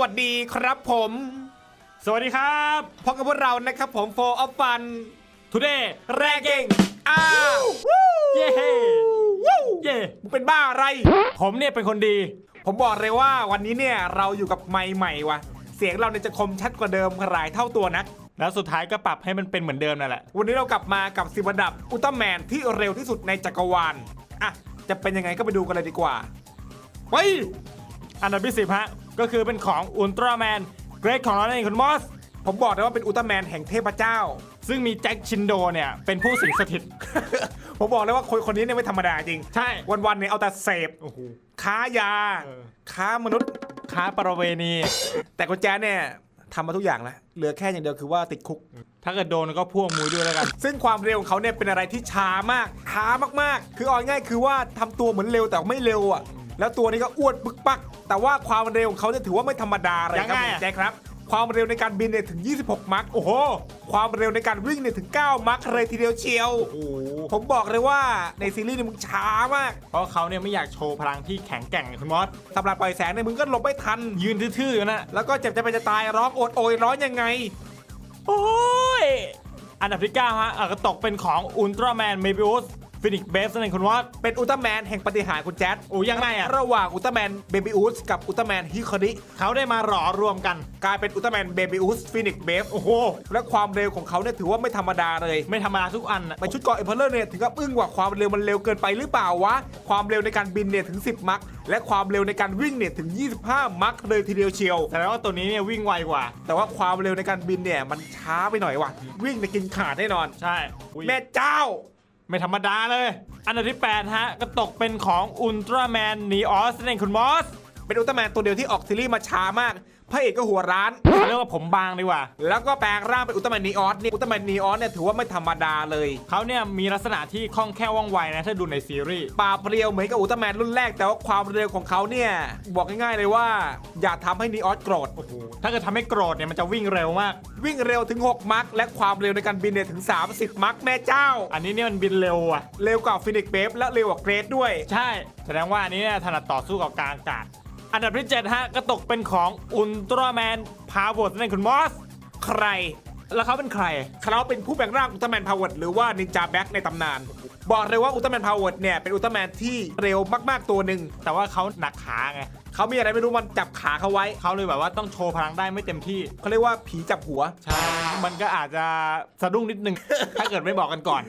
วัสดีครับผม สวัสดีครับพบกับพวกเรานะครับผมโฟออฟฟัน Today แรกเก่งอ้าวเย้วู้เย้มึงเป็นบ้าอะไร ผมเนี่ยเป็นคนดี ผมบอกเลยว่าวันนี้เนี่ยเราอยู่กับไมค์ใหม่ว่ะ เสียงเราเนี่ยจะคมชัดกว่าเดิมหลายเท่าตัวนัก แล้วสุดท้ายก็ปรับให้มันเป็นเหมือนเดิมนั่นแหละ วันนี้เรากลับมากับสิบอันดับอุลตร้าแมนที่เร็วที่สุดในจักรวาลอะจะเป็นยังไงก็ไปดูกันเลยดีกว่าไป อันดับที่สิบฮะก็คือเป็นของอุลตร้าแมนเกรดของเราเองคุณมอสผมบอกเลยว่าเป็นอุลตร้าแมนแห่งเทพเจ้า ซึ่งมีแจ็คชินโดเนี่ยเป็นผู้สิงสถิต ผมบอกเลยว่าคนคนนี้เนี่ยไม่ธรรมดาจริง ใช่ วันๆเนี่ยเอาแต่เสพโอ้โหค้ายาเออค้ามนุษย์ ค้าประเวณี แต่คุณแจ๊ดเนี่ยทำมาทุกอย่างแล้ว เหลือแค่อย่างเดียวคือว่าติดคุก ถ้าเกิดโดนก็พ่วงมือด้วยแล้วกัน ซึ่งความเร็วของเขาเนี่ยเป็นอะไรที่ช้ามาก ช้ามากๆ คือเอาง่ายๆคือว่าทำตัวเหมือนเร็วแต่ไม่เร็วอะ แล้วตัวนี้ก็อ้วนปึกปัก แต่ว่าความเร็วของเขาเนี่ยถือว่าไม่ธรรมดาเลยครับยังไงคุอะณแจ๊คครับความเร็วในการบินเนี่ยถึง 26 มัค โอ้โห ความเร็วในการวิ่งเนี่ยถึง 9 มัคเลยทีเดียวเชียว โอ้โห ผมบอกเลยว่าในซีรีส์เนี่ยมึงช้ามาก เพราะเขาเนี่ยไม่อยากโชว์พลังที่แข็งแกร่งคุณมอสสำหรับปล่อยแสงเนี่ยมึงก็หลบไม่ทัน ยืนทื่อๆอยู่นะ แล้วก็เจ็บจะไปจะตายร้องโอดโอยร้อนยังไง โอ้ย อันดับที่ 9 ฮะอะก็ตกเป็นของอุลตร้าแมนเมบิอุส ฟินิกเบฟนั่นเองคุณวอสเป็นอุลตร้าแมนแห่งปฏิหารย์คุณแจ๊ดโอ้ยังไงอะระหว่างอุลตร้าแมนเบบิอุสกับอุลตร้าแมนฮิคอริเขาได้มาหล่อรวมกัน กลายเป็นอุลตร้าแมนเบบิอุสฟินิกเบฟโอ้โห และความเร็วของเขาเนี่ยถือว่าไม่ธรรมดาเลย ไม่ธรรมดาทุกอันอะในชุดเกราะเอ p เพลเลอร์เนี่ยถึงกับอึ้งว่าความเร็วมันเร็วเกินไปหรือเปล่าวะความเร็วในการบินเนี่ยถึง 10 มัคและความเร็วในการวิ่งเนี่ยถึง 25 มัคเลยทีเดียวเชียวแต่ว่าตัวนี้เนี่ยวิ่งไวกว่า แต่ว่าความเร็วในการบินเนี่ยมันช้าไปหน่อยว่ะวิ่งเนี่ยกินขาดแน่นอนใช่อุ๊ยแม่เจ้า ไม่ธรรมดาเลย อันดับที่ 8 ฮะ ก็ตกเป็นของอุลตร้าแมนนีออสนั่นเองคุณมอส เป็นอุลตร้าแมนตัวเดียวที่ออกซีรีส์มาช้ามาก พระเอกก็หัวร้านเขาเรียกว่าผมบางดีกว่า แล้วก็แปลงร่างเป็นอุลตร้าแมนนีออสนี่อุลตร้าแมนนีออสเนี่ยถือว่าไม่ธรรมดาเลย เขาเนี่ยมีลักษณะที่คล่องแคล่วว่องไวนะ ถ้าดูในซีรีส์ปราบเรียวเหมือนกับอุลตร้าแมนรุ่นแรก แต่ว่าความเร็วของเขาเนี่ย บอกง่ายๆเลยว่า อย่าทำให้นีออสโกรธ โอ้โห ถ้าเกิดทำให้โกรธเนี่ยมันจะวิ่งเร็วมาก วิ่งเร็วถึง 6 มัคและความเร็วในการบินเนี่ยถึง 30 มัคแม่เจ้า อันนี้เนี่ยมันบินเร็วอะ เร็วกว่าฟินิกเบฟและเร็วกว่าเกรดด้วย ใช่ แสดงว่าอันนี้เนี่ยถนัดต่อสู้กับกลางอากาศ อันดับที่ 7 ฮะ ก็ตกเป็นของอุลตร้าแมนพาวเวอร์นั่นคุณมอส ใคร แล้วเขาเป็นใคร เขาเป็นผู้แปลงร่างอุลตร้าแมนพาวเวิร์หรือว่านินจาแบ็กในตำนาน บอกเลยว่าอุลตร้าแมนพาวเวิร์เนี่ย เป็นอุลตร้าแมนที่เร็วมากๆตัวหนึ่ง แต่ว่าเขาหนักขาไงเขามีอะไรไม่รู้มันจับขาเขาไว้ เขาเลยแบบว่าต้องโชว์พลังได้ไม่เต็มที่ เขาเรียกว่าผีจับหัว ใช่ มันก็อาจจะสะดุ้งนิดนึง ถ้าเกิดไม่บอกกันก่อน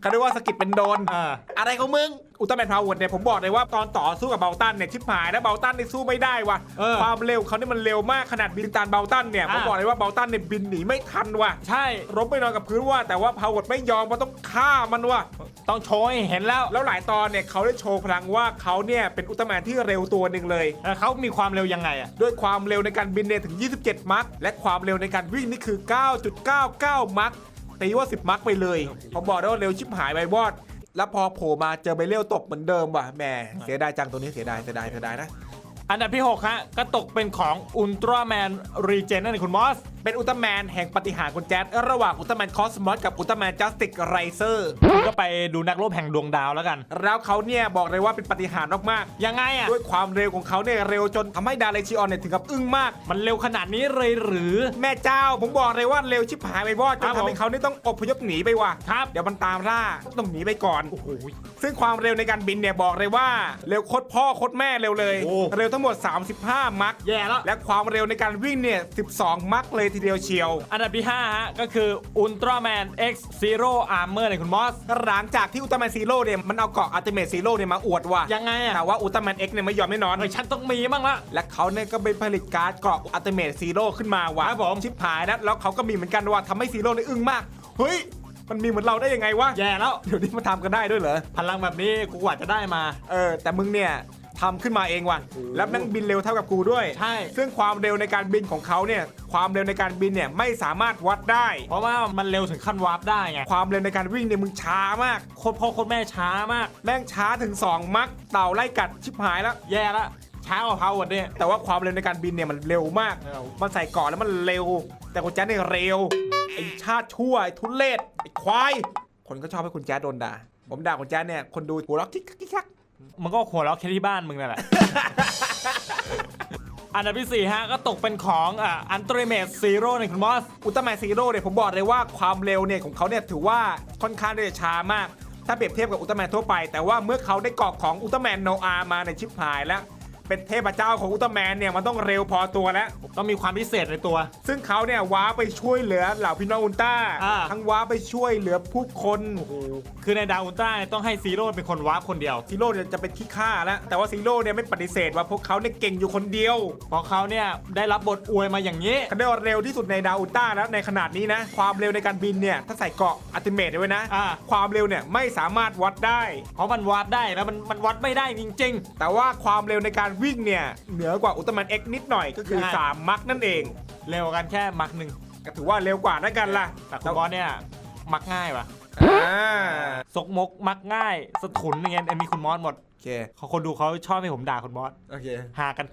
เขาเรียกว่าสะกิดเป็นโดนเอออะไรของมึง อุลตร้าแมนพาวเวิร์ดเนี่ยผมบอกเลยว่าตอนต่อสู้กับเบลตันเนี่ยชิบหายแล้วเบลตันเนี่ยสู้ไม่ได้ว่ะ เออความเร็วเขาเนี่ยมันเร็วมากขนาดบินตามเบลตันเนี่ยผมอะบอกเลยว่าเบลตันเนี่ยบินหนีไม่ทันว่ะใช่ล้มไปนอนกับพื้นว่า แต่ว่าพาวเวิร์ดไม่ยอมว่าต้องฆ่ามันว่ะ ต้องโชว์ให้เห็นแล้วแล้วหลายตอนเนี่ยเขาได้โชว์พลังว่าเขาเนี่ยเป็นอุลตร้าแมนที่เร็วตัวหนึ่งเลยแล้วเขามีความเร็วยังไงอะ ด้วยความเร็วในการบินเนี่ยถึง 27 มัค และความเร็วในการวิ่งนี่คือ 9.99 มัค ตีว่า 10 มักไปเลยผมบอกได้ว่าเร็วชิบหายไปวอด แล้วพอโผล่มาเจอใบเลี้ยวตกเหมือนเดิมว่ะแหมเสียดายจังตัวนี้เสียดายเสียดายเสียดายนะ อันดับที่ 6 ฮะ ก็ตกเป็นของอุลตร้าแมนรีเจนนั่นเองคุณมอส เป็นอุลตร้าแมนแห่งปฏิหารย์คุณแจ๊ดระหว่างอุลตร้าแมนคอสมอสกับอุลตร้าแมนจัสติกไรเซอร์คุณก็ไปดูนักรบแห่งดวงดาวแล้วกัน แล้วเขาเนี่ยบอกเลยว่าเป็นปฏิหารย์มากยังไงอะๆด้วยความเร็วของเขาเนี่ยเร็วจนทำให้ดาเลชิออนเนี่ยถึงกับอึ้งมาก มันเร็วขนาดนี้เลยหรือแม่เจ้า ผมบอกเลยว่าเร็วชิบหายไปวอดจครันบผมทำให้เขานี่ต้องอพยพหนีไปว่ะครับเดี๋ยวมันตามล่าต้องหนีไปก่อนโอ้โหซึ่งความเร็วในการบินเนี่ยบอกเลยว่าเร็วโคตรพ่อโคตรแม่เร็วเลยโอ้เร็วทั้งหมด 35 มัคแย่แล้ว และความเร็วในการวิ่งเนี่ย 12 มัคเลยทีเดียวเชียว อันดับที่ 5 ฮะ ก็คืออุลตร้าแมน X Zero Armor เนี่ยคุณมอส หลังจากที่อุลตร้าแมนซีโร่เนี่ยมันเอาเกาะอัลติเมทซีโร่เนี่ยมาอวดว่ะยังไงอะแต่ว่าอุลตร้าแมนเอ็กเนี่ยไม่ยอมแน่นอน เฮ้ยฉันต้องมีบ้างละ และเขาเนี่ยก็ไปผลิตการ์ดเกาะอัลติเมทซีโร่ขึ้นมาว่ะครับผม ชิบหายแล้วแล้วเขาก็มีเหมือนกันว่าทำให้ซีโร่เนี่ยอึ้งมาก เฮ้ย มันมีเหมือนเราได้ยังไงวะแย่แล้ว เดี๋ยวนี้มันทำกันได้ด้วยเหรอ พลังแบบนี้กูกว่าจะได้มา เออ แต่มึงเนี่ย ทำขึ้นมาเองว่ะแล้วแม่งบินเร็วเท่ากับกูด้วย ใช่ ซึ่งความเร็วในการบินของเขาเนี่ยความเร็วในการบินเนี่ยไม่สามารถวัดได้ เพราะว่ามันเร็วถึงขั้นวาร์ปได้ไง ความเร็วในการวิ่งเนี่ยมึงช้ามากโคตรพ่อโคตรแม่ช้ามาก แม่งช้าถึง 2 มักเต่าไล่กัดชิบหายแล้ว แย่ละช้ากว่าพาวเวิร์ดเนี่ยแต่ว่าความเร็วในการบินเนี่ยมันเร็วมาก เร็ว มันใส่เกาะแล้วมันเร็ว แต่คุณแจ๊ดเนี่ยเร็วไอ้ชาติชั่วไอ้ทุเรศไอ้ควายคนก็ชอบให้คุณแจ๊ดโดนด่าผมด่าคุณแจ๊ดเนี่ยคนดูหัวเราะคิกคักคิกคัก มันก็หัวเราะแค่ที่บ้านมึงนั่นแหละ อันดับที่4ฮะก็ตกเป็นของอ่าอันตรเมสซีโร่ในคุณมอสอุลตร้าแมนซีโร่เนี่ยผมบอกเลยว่าความเร็วเนี่ยของเขาเนี่ยถือว่าค่อนข้างที่จะช้ามาก ถ้าเปรียบเทียบกับอุลตร้าแมนทั่วไป แต่ว่าเมื่อเขาได้เกาะของอุลตร้าแมนโนอามาในชิปหายแล้ว เป็นเทพเจ้าของอุลตร้าแมนเนี่ยมันต้องเร็วพอตัวแล้ว ต้องมีความพิเศษในตัว ซึ่งเขาเนี่ยว้าไปช่วยเหลือเหล่าพี่น้องอุลตร้าอ่า ทั้งว้าไปช่วยเหลือผู้คนคือในดาวอุลตร้าเนี่ยต้องให้ซีโร่เป็นคนวาร์ปคนเดียว ซีโร่เนี่ยจะเป็นขี้ข้าแล้วแต่ว่าซีโร่เนี่ยไม่ปฏิเสธว่าพวกเขาเนี่ยเก่งอยู่คนเดียวเพราะเขาเนี่ยได้รับบทอวยมาอย่างนี้ เขาได้ว่าเร็วที่สุดในดาวอุลตร้าแล้วในขนาดนี้นะ ความเร็วในการบินเนี่ยถ้าใส่เกราะอัติเมตไว้นะ อ่า ความเร็วเนี่ยไม่สามารถวัดได้ เพราะมันวาร์ปได้แล้วมันมันวัดไม่ได้จริง แต่ว่าความเร็วในการวิ่งเนี่ยเหนือกว่าอุลตร้าแมนเอ็กนิดหน่อยก็คือ ใช่ 3มักนั่นเองๆเร็วกันแค่มักหนึ่งก็ถือว่าเร็วกว่าแล้วกันล่ะแต่คุณบอสเนี่ยมักง่ายว่ะอ่าซกมกมักง่ายสะทุนอย่างเงี้ยอันนี้คุณมอสหมดโอเคเขาคนดูเขาชอบให้ผมด่าคุณมอสโอเคหากัน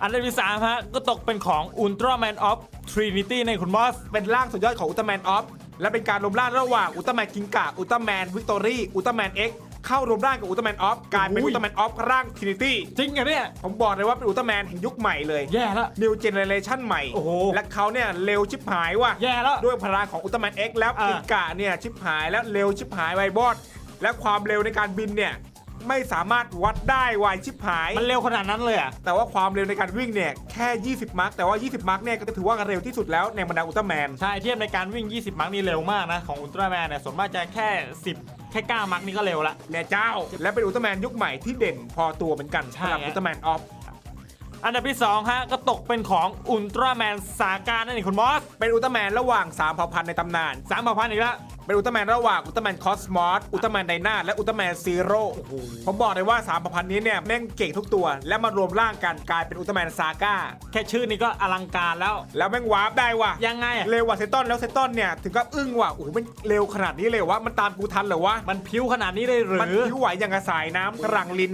อันดับที่สามฮะก็ตกเป็นของ Ultraman of Trinity ในคุณมอส เป็นร่างสุดยอดของอุลตร้าแมนออฟและเป็นการรวมร่างระหว่างอุลตร้าแมนกิงกะอุลตร้าแมนวิกตอรี่อุลตร้าแมนเอ็ก เข้ารวมร่างกับอุลตร้าแมนออฟกลายเป็นอุ้อุยลตร้าแมนออฟร่างทรินิตี้จริงเหรอเนี่ย ผมบอกเลยว่าเป็นอุลตร้าแมนแห่งยุคใหม่เลยแย่แล้ว New Generation ใหม่ โอ้โห และเขาเนี่ยเร็วชิบหายว่ะ แย่แล้ว ด้วยพลังของอุลตร้าแมนเอ็กแล้วอ่ากิงกะเนี่ยชิบหายแล้วเร็วชิบหายไวบอดและความเร็วในการบินเนี่ยไม่สามารถวัดได้ไวชิบหาย มันเร็วขนาดนั้นเลยอะ แต่ว่าความเร็วในการวิ่งเนี่ยแค่ 20มาร์กแต่ว่า 20มาร์กเนี่ยก็ถือว่าเร็วที่สุดแล้วในบรรดาอุลตร้าแมน ใช่เทียบในการวิ่ง 20 มักนี่เร็วมากนะ ของ Ultraman เนี่ยส่วนมากจะแค่ 10 แค่9มักนี่ก็เร็วละ แม่เจ้า และเป็นอุลตร้าแมนยุคใหม่ที่เด่นพอตัวเหมือนกันใช่ สำหรับฮะอุลตร้าแมนออฟ อันดับที่ 2 ฮะ ก็ตกเป็นของ Ultraman Saga นั่นเองคุณมอส เป็นอุลตร้าแมนระหว่าง3เผ่าพันธุ์ในตำนานสามพันอีกแล้ว เป็นอุลตร้าแมนระหว่างอุลตร้าแมนคอสมอสอุลตร้าแมนไดนาและอุลตร้าแมนซีโร่ผมบอกเลยว่า3ามพันธุ์นี้เนี่ยแม่งเก่งทุกตัว และมารวมร่างกันกลายเป็นอุลตร้าแมนซาก้าแค่ชื่อนี้ก็อลังการแล้ว แล้วแม่งวาร์ปได้ว่ะยังไงอะเร็วกว่าเซตอนแล้วเซตอนเนี่ยถึงกับอึ้งว่ะโอ้โหมันเร็วขนาดนี้เลยวะมันตามกูทันเหรอวะมันพิ้วขนาดนี้เลยหรืมันอพิ้วไหวอย่างกระสายน้ำกระรังลิน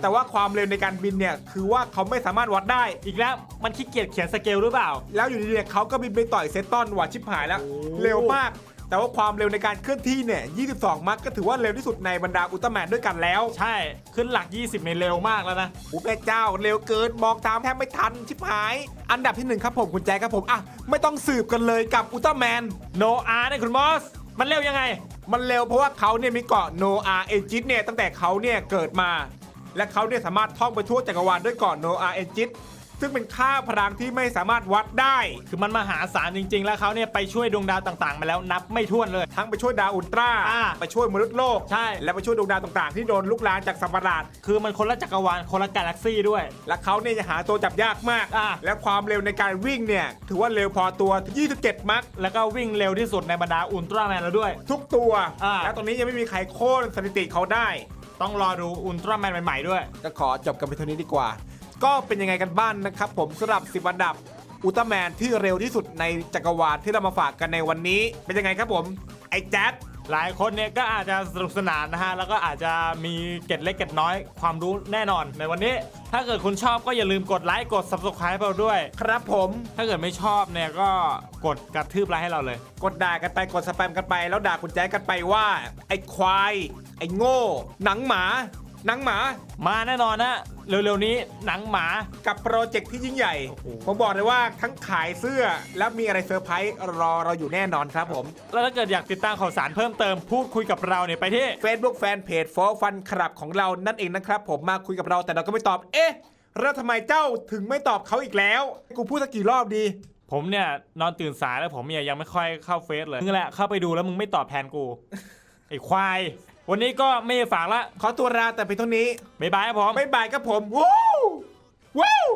แต่ว่าความเร็วในการบินเนี่ยคือว่าเขาไม่สามารถวัดได้ อีกแล้วมันขี้เกียจเขียนสเกลหรือเปล่า แล้วอยู่ดีๆเนี่ยเขาก็บินไปต่อยเซตตอนว่ะชิบหายแล้วโอ้เร็วมาก แต่ว่าความเร็วในการเคลื่อนที่เนี่ย 22 มักก็ถือว่าเร็วที่สุดในบรรดาอุลตร้าแมนด้วยกันแล้ว ใช่ ขึ้นหลัก 20ในเร็วมากแล้วนะโอ้แม่เจ้าเร็วเกินมองตามแทบไม่ทันชิบหาย อันดับที่หนึ่งครับผมคุณแจ๊คครับผมอะไม่ต้องสืบกันเลยกับอุลตร้าแมนโนอาเนี่ยคุณมอสมันเร็วยังไง มันเร็วเพราะว่าเขาเนี่ยมีเกาะโนอาเอจิตเนี่ยตั้งแต่เขาเนี่ยเกิดมา และเขาเนี่ยสามารถท่องไปทั่วจักรวาลด้วยเกาะโนอาเอจิต ซึ่งเป็นค่าพลังที่ไม่สามารถวัดได้ คือมันมหาศาลจริง ๆ แล้วเขาเนี่ยไปช่วยดวงดาวต่างๆ มาแล้วนับไม่ถ้วนเลย ทั้งไปช่วยดาวอุลตร้าอ่าไปช่วยมนุษย์โลก ใช่ และไปช่วยดวงดาวต่างๆ ที่โดนลุกลามจากสัมปราชคือมันคนละจักรวาลคนละกาแล็กซี่ด้วย และเขาเนี่ยจะหาตัวจับยากมาก อ่า และความเร็วในการวิ่งเนี่ยถือว่าเร็วพอตัวถึง27 มัก แล้วก็วิ่งเร็วที่สุดในบรรดาอุลตร้าแมนแล้วด้วย ทุกตัว อ่า และตอนนี้ยังไม่มีใครโค่นสถิติเขาได้ ต้องรอดูอุลตร้าแมนใหม่ๆด้วย ก็ขอจบกันไปเท่านี้ดีกว่า ก็เป็นยังไงกันบ้างนะครับผมสำหรับ 10 อันดับอุลตร้าแมนที่เร็วที่สุดในจักรวาลที่เรามาฝากกันในวันนี้ เป็นยังไงครับผมไอ้แจ๊ดหลายคนเนี่ยก็อาจจะสนุกสนานนะฮะ แล้วก็อาจจะมีเกร็ดเล็กเกร็ดน้อยความรู้แน่นอน ในวันนี้ ถ้าเกิดคุณชอบก็อย่าลืมกดไลค์กด subscribe เราด้วย ครับผมถ้าเกิดไม่ชอบเนี่ยก็กดกระทืบไลค์ให้เราเลย กดด่ากันไปกดสแปมกันไป แล้วด่าคุณแจ๊ดกันไปว่า ไอ้ควาย ไอ้โง่ หนังหมา หนังหมามาแน่นอนนะเร็วๆนี้หนังหมา กับโปรเจกต์ที่ยิ่งใหญ่โอ้โหผมบอกเลยว่าทั้งขายเสื้อและมีอะไรเซอร์ไพรส์รอเราอยู่แน่นอนครับผม แล้วถ้าเกิดอยากติดตามข่าวสารเพิ่มเติมพูดคุยกับเราเนี่ยไปที่ Facebook Fanpage for Fun ครับของเรานั่นเองนะครับ ผมมาคุยกับเราแต่เราก็ไม่ตอบ เอ๊ะแล้วทำไมเจ้าถึงไม่ตอบเขาอีกแล้ว กูพูดสักกี่รอบดี ผมเนี่ยนอนตื่นสายแล้วผมเนี่ยยังไม่ค่อยเข้าเฟซเลยมึงแหละเข้าไปดูแล้วมึงไม่ตอบแทนกูไอ้ควาย วันนี้ก็ไม่ฝากละขอตัวลาแต่เพียงเท่านี้ บ๊ายบายครับผม บ๊ายบายครับผมว้าวว้าว